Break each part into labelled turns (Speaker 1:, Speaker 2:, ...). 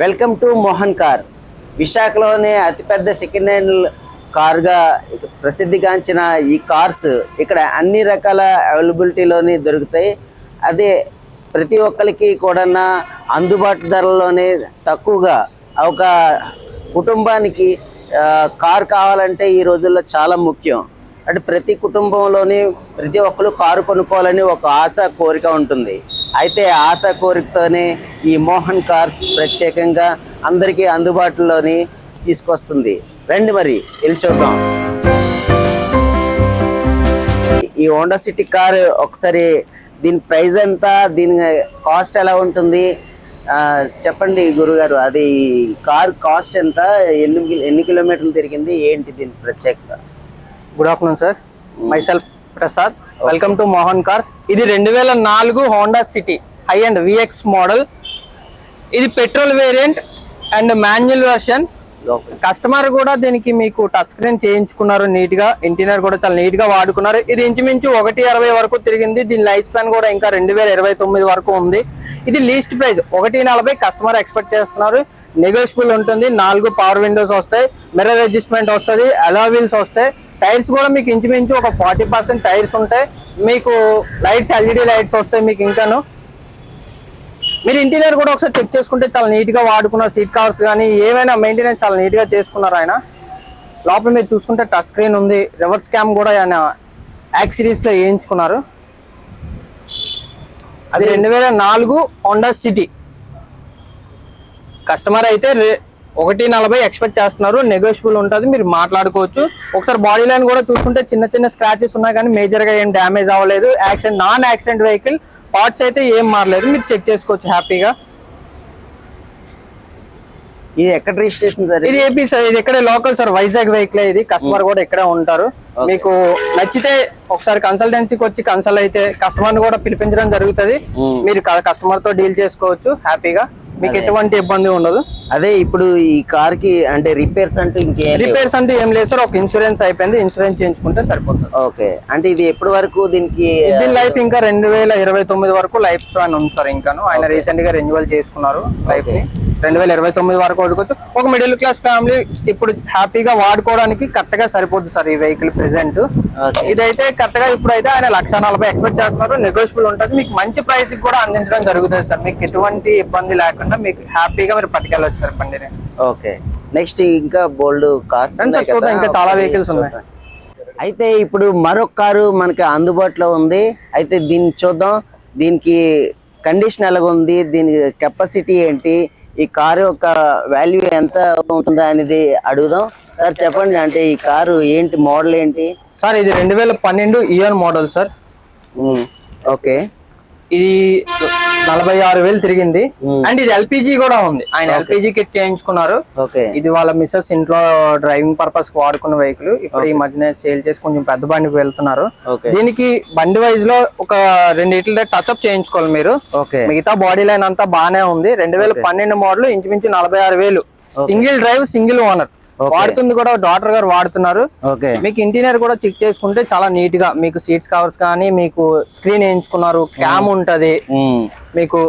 Speaker 1: Welcome to Mohan cars. విశాఖలోనే అతిపెద్ద second hand కార్గా ప్రసిద్ధిగాంచిన ఈ కార్స్ ఇక్కడ అన్ని రకాల అవైలబిలిటీలోని దొరుకుతాయి. అదే ప్రతి ఒక్కరికి కూడా అందుబాటు ధరలోనే తక్కువగా ఒక కుటుంబానికి కారు కావాలంటే ఈ రోజుల్లో చాలా ముఖ్యం. అంటే ప్రతి కుటుంబంలోని ప్రతి ఒక్కరు కారు కొనుక్కోవాలని ఒక ఆశ కోరిక ఉంటుంది. అయితే ఆశ కోరికతోనే ఈ మోహన్ కార్స్ ప్రత్యేకంగా అందరికీ అందుబాటులోని తీసుకొస్తుంది. రండి మరి వెళ్ళి చూద్దాం. ఈ హోండా సిటీ కార్ ఒకసారి దీని ప్రైస్ ఎంత దీని కాస్ట్ ఎలా ఉంటుంది? చెప్పండి గురుగారు అది కార్ కాస్ట్ ఎంత? ఎన్ని ఎన్ని కిలోమీటర్లు తిరిగింది? ఏంటి దీని ప్రత్యేకత?
Speaker 2: Good afternoon sir myself Prasad welcome to Mohan cars ఇది రెండు వేల నాలుగు Honda City high and VX model ఇది petrol variant and manual version customer కూడా దీనికి మీకు టచ్ స్క్రీన్ చేయించుకున్నారు నీట్గా ఇంటీరియర్ కూడా చాలా నీట్గా వాడుకున్నారు. ఇది ఇంచుమించు ఒకటి అరవై వరకు తిరిగింది. దీని లైఫ్ స్పాన్ కూడా ఇంకా రెండు వేల ఇరవై తొమ్మిది వరకు ఉంది. ఇది లీస్ట్ ప్రైస్ ఒకటి నలభై కస్టమర్ ఎక్స్పెక్ట్ చేస్తున్నారు. నెగోషియబుల్ ఉంటుంది. నాలుగు పవర్ విండోస్ వస్తాయి. మిర్రర్ అడ్జస్ట్మెంట్ వస్తుంది. అలా వీల్స్ వస్తాయి. టైర్స్ కూడా మీకు ఇంచుమించు ఒక ఫార్టీ పర్సెంట్ టైర్స్ ఉంటాయి. మీకు లైట్స్ ఎల్ఈడి లైట్స్ వస్తాయి మీకు ఇంకాను. మీరు ఇంటీరియర్ కూడా ఒకసారి చెక్ చేసుకుంటే చాలా నీట్గా వాడుకున్నారు సీట్ కవర్స్ కానీ ఏమైనా మెయింటెనెన్స్ చాలా నీట్గా చేసుకున్నారు ఆయన. లోపల మీరు చూసుకుంటే టచ్ స్క్రీన్ ఉంది రివర్స్ క్యామ్ కూడా ఆయన యాక్ సిరీస్లో వేయించుకున్నారు. అది రెండు వేల నాలుగు హోండా సిటీ కస్టమర్ అయితే ఒకటి నలభై ఎక్స్పెక్ట్ చేస్తున్నారు. నెగోషియబుల్ ఉంటుంది. మీరు మాట్లాడుకోవచ్చు. ఒకసారి బాడీ లైన్ కూడా చూసుకుంటే చిన్న చిన్న స్క్రాచెస్ ఉన్నాయి కానీ మేజర్గా ఏం డ్యామేజ్ అవ్వలేదు. Accident non accident vehicle parts అయితే ఏం మారలేదు. మీరు చెక్ చేసుకోవచ్చు హ్యాపీగా
Speaker 1: ఇది ఎక్కడ రిజిస్ట్రేషన్ సార్
Speaker 2: ఇది ఏపీ సార్ ఇది ఇక్కడే లోకల్ సార్. వైజాగ్ వెహికల్ ఇది. కస్టమర్ కూడా ఇక్కడే ఉంటారు. మీకు నచ్చితే ఒకసారి కన్సల్టెన్సీకి వచ్చి కన్సల్ట్ అయితే కస్టమర్ కూడా పిలిపించడం జరుగుతుంది. మీరు కస్టమర్తో డీల్ చేసుకోవచ్చు. హ్యాపీగా మీకు ఎటువంటి ఇబ్బంది ఉండదు.
Speaker 1: అదే ఇప్పుడు ఈ కార్కి అంటే రిపేర్స్ అంటూ ఇంకేం.
Speaker 2: రిపేర్స్ అంటే ఏం లేదు సార్. ఒక ఇన్సూరెన్స్ అయిపోయింది. ఇన్సూరెన్స్ చేయించుకుంటే సరిపోతుంది.
Speaker 1: ఓకే. అంటే ఇది ఎప్పటి వరకు దీనికి
Speaker 2: ఇది లైఫ్ ఇంకా రెండు వేల ఇరవై తొమ్మిది వరకు లైఫ్ స్పాన్ ఉంది సార్ ఇంకాను. ఆయన రీసెంట్గా రెన్యువల్ చేసుకున్నారు లైఫ్ని. రెండు వేల ఇరవై తొమ్మిది వరకు వాడుకోవచ్చు ఒక మిడిల్ క్లాస్ ఫ్యామిలీ ఇప్పుడు హ్యాపీగా వాడుకోవడానికి కరెక్ట్గా సరిపోతుంది సార్ ఈ వెహికల్ ప్రెసెంట్. ఇదైతే కరెక్ట్గా ఇప్పుడు అయితే ఆయన లక్ష నలభై ఎక్స్పెక్ట్ చేస్తున్నారు. నెగోషియబుల్ ఉంటుంది. మీకు మంచి ప్రైస్ కూడా అందించడం జరుగుతుంది సార్. మీకు ఎటువంటి ఇబ్బంది లేకుండా మీకు హ్యాపీగా మీరు పట్టుకెళ్ళచ్చు. సార్ బండిని.
Speaker 1: ఓకే. నెక్స్ట్ ఇంకా బోల్డ్ కార్స్
Speaker 2: చూద్దాం. ఇంకా చాలా vehicles ఉన్నాయి.
Speaker 1: అయితే ఇప్పుడు మరొక కారు మనకి అందుబాటులో ఉంది. అయితే దీన్ని చూద్దాం. దీనికి కండిషన్ ఎలాగ ఉంది దీని కెపాసిటీ ఏంటి? ఈ కారు యొక్క వాల్యూ ఎంత ఉంటుందా అనేది అడుగుదాం. సార్ చెప్పండి. అంటే ఈ కారు ఏంటి? మోడల్ ఏంటి?
Speaker 2: సార్ ఇది రెండు వేల పన్నెండు ఇయర్ మోడల్ సార్
Speaker 1: ఓకే
Speaker 2: ఇది నలభై ఆరు వేలు తిరిగింది. అండ్ ఇది ఎల్పిజి కూడా ఉంది. ఆయన ఎల్పిజి కిట్ చేయించుకున్నారు. ఇది వాళ్ళ మిస్సెస్ ఇంట్లో డ్రైవింగ్ పర్పస్కి వాడుకున్న వెహికల్ ఇప్పుడు ఈ మధ్యన సేల్ చేసి కొంచెం పెద్ద బండికి వెళ్తున్నారు. దీనికి బండి వైజ్లో ఒక రెండిట్ల టచ్ అప్ చేయించుకోవాలి మీరు. మిగతా బాడీ లైన్ అంతా బానే ఉంది. రెండు వేల పన్నెండు మోడల్ ఇంచుమించు నలభై ఆరు వేలు. సింగిల్ డ్రైవ్ సింగిల్ ఓనర్ వాడుతుంది కూడా డాక్టర్ గారు వాడుతున్నారు.
Speaker 1: ఓకే
Speaker 2: మీకు ఇంటీరియర్ కూడా చెక్ చేసుకుంటే చాలా నీట్గా మీకు సీట్స్ కవర్స్ కానీ మీకు స్క్రీన్ వేయించుకున్నారు క్యామ్ ఉంటది.
Speaker 1: ఉమ్,
Speaker 2: మీకు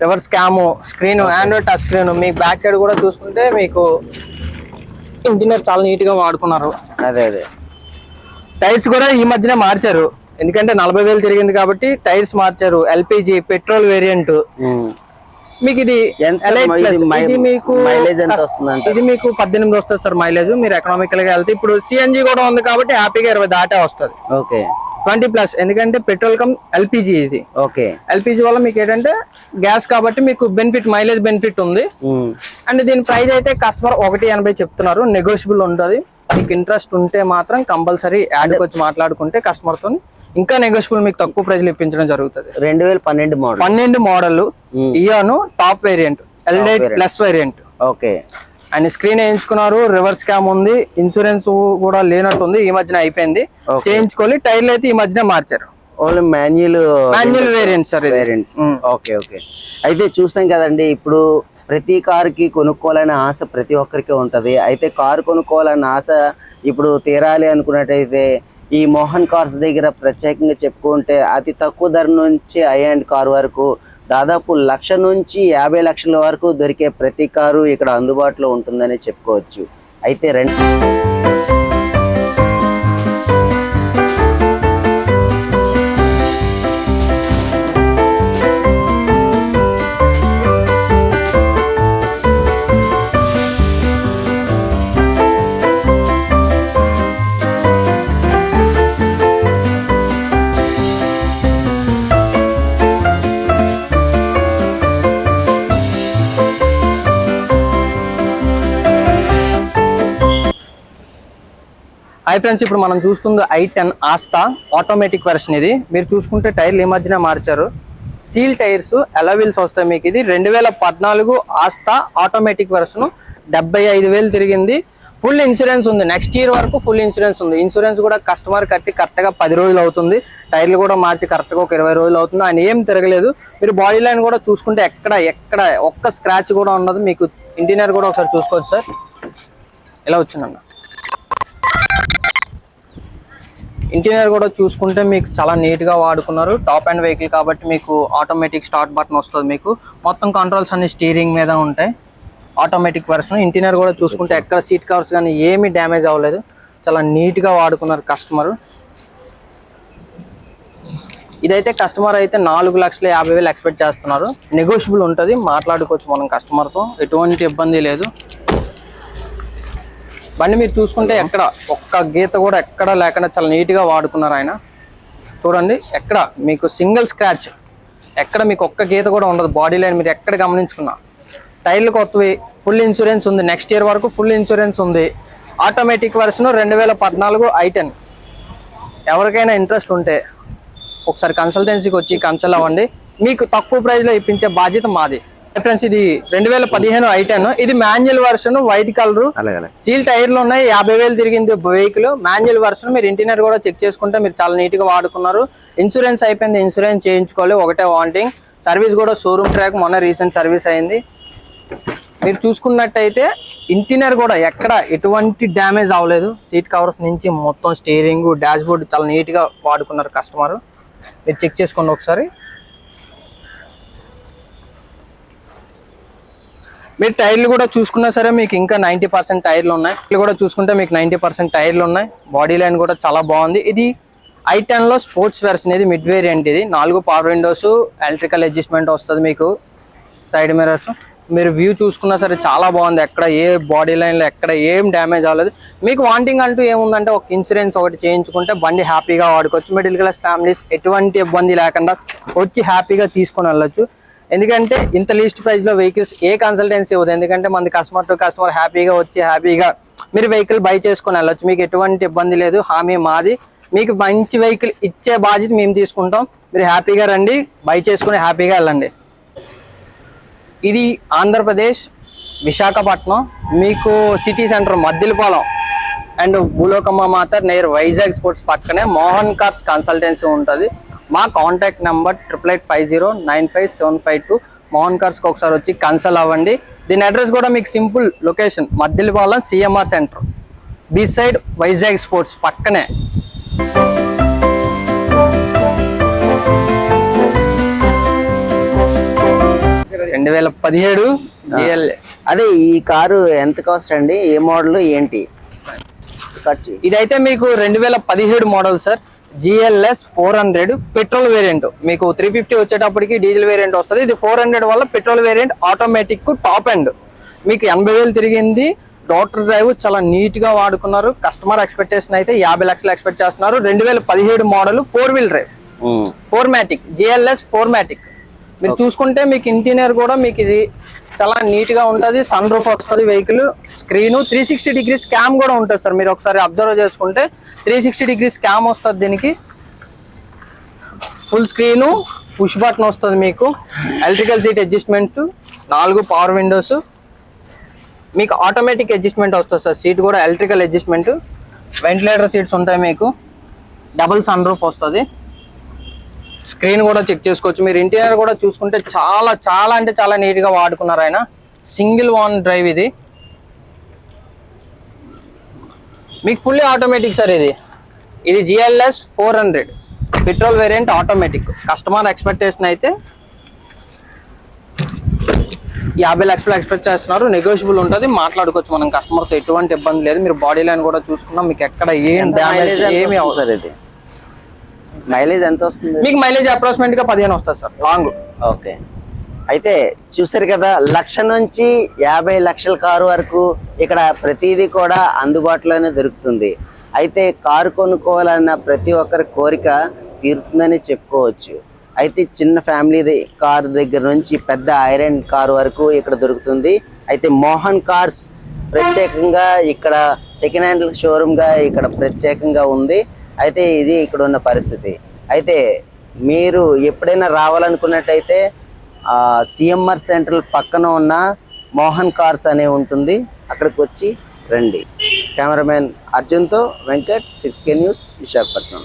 Speaker 2: reverse cam screen Android touch screen మీకు బ్యాక్ సైడ్ కూడా చూసుకుంటే మీకు ఇంటీరియర్ చాలా నీట్గా వాడుకున్నారు.
Speaker 1: అదే అదే.
Speaker 2: టైర్స్ కూడా ఈ మధ్యనే మార్చారు. ఎందుకంటే నలభై వేలు తిరిగింది కాబట్టి టైర్స్ మార్చారు. LPG petrol variant.
Speaker 1: ఉమ్.
Speaker 2: మీకు ఇది.
Speaker 1: ఇది
Speaker 2: మీకు? ఇది మీకు పద్దెనిమిది వస్తుంది సార్ మైలేజ్ మీరు ఎకనామికల్గా వెళ్తే ఇప్పుడు సిఎన్జి కూడా ఉంది కాబట్టి హ్యాపీగా ఇరవై దాటే వస్తుంది.
Speaker 1: ఓకే.
Speaker 2: Twenty plus. ఎందుకంటే పెట్రోల్ కమ్ ఎల్పిజి ఇది.
Speaker 1: ఓకే.
Speaker 2: ఎల్పిజి వల్ల మీకు ఏంటంటే గ్యాస్ కాబట్టి మీకు బెనిఫిట్ మైలేజ్ బెనిఫిట్ ఉంది. అండ్ దీని ప్రైస్ అయితే కస్టమర్ ఒకటి ఎనభై చెప్తున్నారు. నెగోషియబుల్ ఉంటుంది. మీకు ఇంట్రెస్ట్ ఉంటే మాత్రం కంపల్సరీ యాడ్కి వచ్చి మాట్లాడుకుంటే కస్టమర్తో ఇంకా నెగోషియబుల్ మీకు తక్కువ ప్రైజ్లు ఇప్పించడం జరుగుతుంది.
Speaker 1: రెండు వేల పన్నెండు మోడల్
Speaker 2: పన్నెండు మోడల్ ఇయాను టాప్ వేరియంట్ ఎల్డైట్ ప్లస్ వేరియంట్
Speaker 1: ఓకే
Speaker 2: ఆయన స్క్రీన్ వేయించుకున్నారు రివర్స్ క్యామ్ ఉంది ఇన్సూరెన్స్ కూడా లేనట్టుంది ఈ మధ్యన అయిపోయింది. చేయించుకోవాలి టైర్లు అయితే ఈ మధ్యన మార్చారు.
Speaker 1: Only manual
Speaker 2: manual variant sir
Speaker 1: variants okay okay అయితే చూసాం కదండి ఇప్పుడు ప్రతి కారుకి కొనుక్కోవాలనే ఆశ ప్రతి ఒక్కరికి ఉంటది. అయితే కారు కొనుక్కోవాలన్న ఆశ ఇప్పుడు తీరాలి అనుకున్నట్టయితే ఈ మోహన్ కార్స్ దగ్గర ప్రత్యేకంగా చెప్పుకుంటే అతి తక్కువ ధర నుంచి ఐ అండ్ కార్ వరకు దాదాపు లక్ష నుంచి యాభై లక్షల వరకు దొరికే ప్రతి కారు ఇక్కడ అందుబాటులో ఉంటుందని చెప్పుకోవచ్చు. అయితే రెండు
Speaker 2: హై ఫ్రెండ్స్ ఇప్పుడు మనం చూస్తుంది I ten Asta automatic version ఇది. మీరు చూసుకుంటే టైర్లు ఈ మధ్యన మార్చారు. సీల్ టైర్స్ వీల్స్ వస్తాయి మీకు ఇది. రెండు వేల పద్నాలుగు ఆస్తా ఆటోమేటిక్ వెర్షన్ డెబ్బై ఐదు వేలు తిరిగింది. ఫుల్ ఇన్సూరెన్స్ ఉంది. నెక్స్ట్ ఇయర్ వరకు ఫుల్ ఇన్సూరెన్స్ ఉంది. ఇన్సూరెన్స్ కూడా కస్టమర్ కట్టి కరెక్ట్గా పది రోజులు అవుతుంది. టైర్లు కూడా మార్చి కరెక్ట్గా ఒక ఇరవై రోజులు అవుతుంది. ఆయన ఏం తిరగలేదు. మీరు బాడీ లైన్ కూడా చూసుకుంటే ఎక్కడ ఎక్కడ ఒక్క స్క్రాచ్ కూడా ఉండదు. మీకు ఇంటీరియర్ కూడా ఒకసారి చూసుకోవచ్చు సార్. ఇలా వచ్చిందన్న? ఇంటీరియర్ కూడా చూసుకుంటే మీకు చాలా నీట్గా వాడుకున్నారు. టాప్ అండ్ వెహికల్ కాబట్టి మీకు ఆటోమేటిక్ స్టార్ట్ బటన్ వస్తుంది మీకు. మొత్తం కంట్రోల్స్ అన్ని స్టీరింగ్ మీద ఉంటాయి. ఆటోమేటిక్ వర్షన్ ఇంటీరియర్ కూడా చూసుకుంటే ఎక్కడ సీట్ కవర్స్ కానీ ఏమీ డ్యామేజ్ అవ్వలేదు. చాలా నీట్గా వాడుకున్నారు కస్టమర్ ఇదైతే కస్టమర్ అయితే నాలుగు లక్షల యాభై వేలు ఎక్స్పెక్ట్ చేస్తున్నారు. నెగోషియబుల్ ఉంటుంది. మాట్లాడుకోవచ్చు మనం కస్టమర్తో ఎటువంటి ఇబ్బంది లేదు. బండి మీరు చూసుకుంటే ఎక్కడ ఒక్క గీత కూడా ఎక్కడ లేకుండా చాలా నీట్గా వాడుకున్నారు ఆయన. చూడండి ఎక్కడ మీకు సింగిల్ స్క్రాచ్ ఎక్కడ మీకు ఒక్క గీత కూడా ఉండదు. బాడీ లైన్ మీరు ఎక్కడ గమనించుకున్నా. టైర్లు కొత్తవి ఫుల్ ఇన్సూరెన్స్ ఉంది. నెక్స్ట్ ఇయర్ వరకు ఫుల్ ఇన్సూరెన్స్ ఉంది. ఆటోమేటిక్ వర్షన్ రెండు వేల పద్నాలుగు ఐటెన్ ఎవరికైనా ఇంట్రెస్ట్ ఉంటే ఒకసారి కన్సల్టెన్సీకి వచ్చి కన్సల్ట్ అవ్వండి. మీకు తక్కువ ప్రైస్లో ఇప్పించే బాధ్యత మాది. ఫ్రెండ్స్ ఇది రెండు వేల పదిహేను ఐటెన్ ఇది manual version white colour. Seal టైర్లు ఉన్నాయి యాభై వేలు తిరిగింది వెహికల్ మాన్యువల్ వర్షన్ మీరు ఇంటీరియర్ కూడా చెక్ చేసుకుంటే మీరు చాలా నీట్గా వాడుకున్నారు. ఇన్సూరెన్స్ అయిపోయింది ఇన్సూరెన్స్ చేయించుకోవాలి ఒకటే వాంటింగ్ సర్వీస్ కూడా షోరూమ్ ట్రాక్ మొన్న రీసెంట్ సర్వీస్ అయింది. మీరు చూసుకున్నట్టయితే ఇంటీరియర్ కూడా ఎక్కడ ఎటువంటి డ్యామేజ్ అవ్వలేదు. సీట్ కవర్స్ నుంచి మొత్తం స్టీరింగ్ డాష్ బోర్డ్ చాలా నీట్గా వాడుకున్నారు కస్టమర్ మీరు చెక్ చేసుకోండి ఒకసారి. మీరు టైర్లు కూడా చూసుకున్నా సరే మీకు ఇంకా నైంటీ పర్సెంట్ టైర్లు ఉన్నాయి. ఇవి కూడా చూసుకుంటే మీకు నైంటీ పర్సెంట్ టైర్లు ఉన్నాయి. బాడీ లైన్ కూడా చాలా బాగుంది. ఇది ఐ టెన్లో స్పోర్ట్స్ వెర్షన్ ఇది మిడ్ వేరియంట్ ఇది. నాలుగు పవర్ విండోస్ ఎలక్ట్రికల్ అడ్జస్ట్మెంట్ వస్తుంది మీకు. సైడ్ మిరర్స్ మీరు వ్యూ చూసుకున్నా సరే చాలా బాగుంది. ఎక్కడ ఏ బాడీ లైన్లో ఎక్కడ ఏం డ్యామేజ్ అవ్వలేదు. మీకు వాంటింగ్ అంటూ ఏముందంటే ఒక ఇన్సూరెన్స్ ఒకటి చేయించుకుంటే బండి హ్యాపీగా వాడుకోవచ్చు. మిడిల్ క్లాస్ ఫ్యామిలీస్ ఎటువంటి ఇబ్బంది లేకుండా వచ్చి హ్యాపీగా తీసుకొని వెళ్ళొచ్చు. ఎందుకంటే ఇంత లీస్ట్ ప్రైస్లో వెహికల్స్ ఏ కన్సల్టెన్సీ ఇవ్వదు. ఎందుకంటే మన కస్టమర్ టు కస్టమర్ హ్యాపీగా వచ్చి హ్యాపీగా మీరు వెహికల్ బై చేసుకుని వెళ్ళొచ్చు. మీకు ఎటువంటి ఇబ్బంది లేదు. హామీ మాది. మీకు మంచి వెహికల్ ఇచ్చే బాధ్యత మేము తీసుకుంటాం. మీరు హ్యాపీగా రండి. బై చేసుకుని హ్యాపీగా వెళ్ళండి. ఇది ఆంధ్రప్రదేశ్ విశాఖపట్నం మీకు city centre Maddilapalem and Bhulokamma Mata near Vizag sports పక్కనే మోహన్ కార్స్ కన్సల్టెన్సీ ఉంటుంది. మా contact number triple eight five zero nine five seven five two Mohan కార్స్కి ఒకసారి వచ్చి కన్సల్ట్ అవ్వండి. దీని అడ్రస్ కూడా మీకు simple location Maddilapalem CMR centre beside Vizag Sports పక్కనే. రెండు వేల పదిహేడు
Speaker 1: అదే ఈ కారు ఎంత కాస్ట్ అండి? ఏ మోడల్ ఏంటి? ఖర్చు.
Speaker 2: ఇదైతే మీకు రెండు వేల పదిహేడు model sir GLS four hundred petrol variant. మీకు త్రీ ఫిఫ్టీ వచ్చేటప్పటికి డీజిల్ వేరియంట్ వస్తుంది. ఇది ఫోర్ హండ్రెడ్ వల్ల petrol variant automatic top end మీకు ఎనభై వేలు తిరిగింది. డాక్టర్ డ్రైవ్ చాలా నీట్గా వాడుకున్నారు. కస్టమర్ ఎక్స్పెక్టేషన్ అయితే యాభై లక్షలు ఎక్స్పెక్ట్ చేస్తున్నారు. రెండు వేల పదిహేడు model four wheel drive
Speaker 1: um,
Speaker 2: four matic GLS four matic మీరు చూసుకుంటే మీకు ఇంటీరియర్ కూడా మీకు ఇది చాలా నీట్గా ఉంటుంది. సన్ రూఫ్ వస్తుంది vehicle. Screen three sixty degree scam కూడా ఉంటుంది సార్. మీరు ఒకసారి అబ్జర్వ్ చేసుకుంటే త్రీ సిక్స్టీ డిగ్రీ స్కామ్ వస్తుంది దీనికి. ఫుల్ స్క్రీను పుష్ బటన్ వస్తుంది మీకు. ఎలక్ట్రికల్ సీట్ అడ్జస్ట్మెంట్ నాలుగు పవర్ విండోస్. మీకు ఆటోమేటిక్ అడ్జస్ట్మెంట్ వస్తుంది సార్. సీట్ కూడా ఎలక్ట్రికల్ అడ్జస్ట్మెంట్. వెంటిలేటర్ సీట్స్ ఉంటాయి మీకు. డబుల్ సన్ రూఫ్ వస్తుంది. స్క్రీన్ కూడా చెక్ చేసుకోవచ్చు. మీరు ఇంటీరియర్ కూడా చూసుకుంటే చాలా చాలా అంటే చాలా నీట్గా వాడుకున్నారు ఆయన. సింగిల్ వన్ డ్రైవ్ ఇది. మీకు ఫుల్లీ ఆటోమేటిక్ సార్ ఇది. ఇది GLS four hundred. Petrol variant automatic customer expectation అయితే యాభై లక్షలు ఎక్స్పెక్ట్ చేస్తున్నారు. నెగోషియబుల్ ఉంటుంది. మాట్లాడుకోవచ్చు మనం. కస్టమర్తో ఎటువంటి ఇబ్బంది లేదు. మీరు బాడీ లైన్ కూడా చూసుకున్నాం మీకు ఎక్కడ ఏం డ్యామేజ్ ఏమి
Speaker 1: ఇది? మైలేజ్ ఎంత వస్తుంది?
Speaker 2: మీకు మైలేజ్ అప్రాక్సిమేట్గా పదిహేను వస్తుంది సార్ లాంగ్
Speaker 1: ఓకే. అయితే చూసారు కదా లక్ష నుంచి యాభై లక్షల కారు వరకు ఇక్కడ ప్రతిదీ కూడా అందుబాటులోనే దొరుకుతుంది. అయితే కారు కొనుక్కోవాలన్న ప్రతి ఒక్కరి కోరిక తీరుతుందని చెప్పుకోవచ్చు. అయితే చిన్న ఫ్యామిలీ కార్ దగ్గర నుంచి పెద్ద ఐరన్ కార్ వరకు ఇక్కడ దొరుకుతుంది. అయితే మోహన్ కార్స్ ప్రత్యేకంగా ఇక్కడ సెకండ్ హ్యాండ్ షోరూమ్గా ఇక్కడ ప్రత్యేకంగా ఉంది. అయితే ఇది ఇక్కడ ఉన్న పరిస్థితి. అయితే మీరు ఎప్పుడైనా రావాలనుకున్నట్టయితే సిఎంఆర్ సెంట్రల్ పక్కన ఉన్న మోహన్ కార్స్ అనే ఉంటుంది. అక్కడికి వచ్చి రండి. Cameraman అర్జున్తో Venkat six K news Visakhapatnam.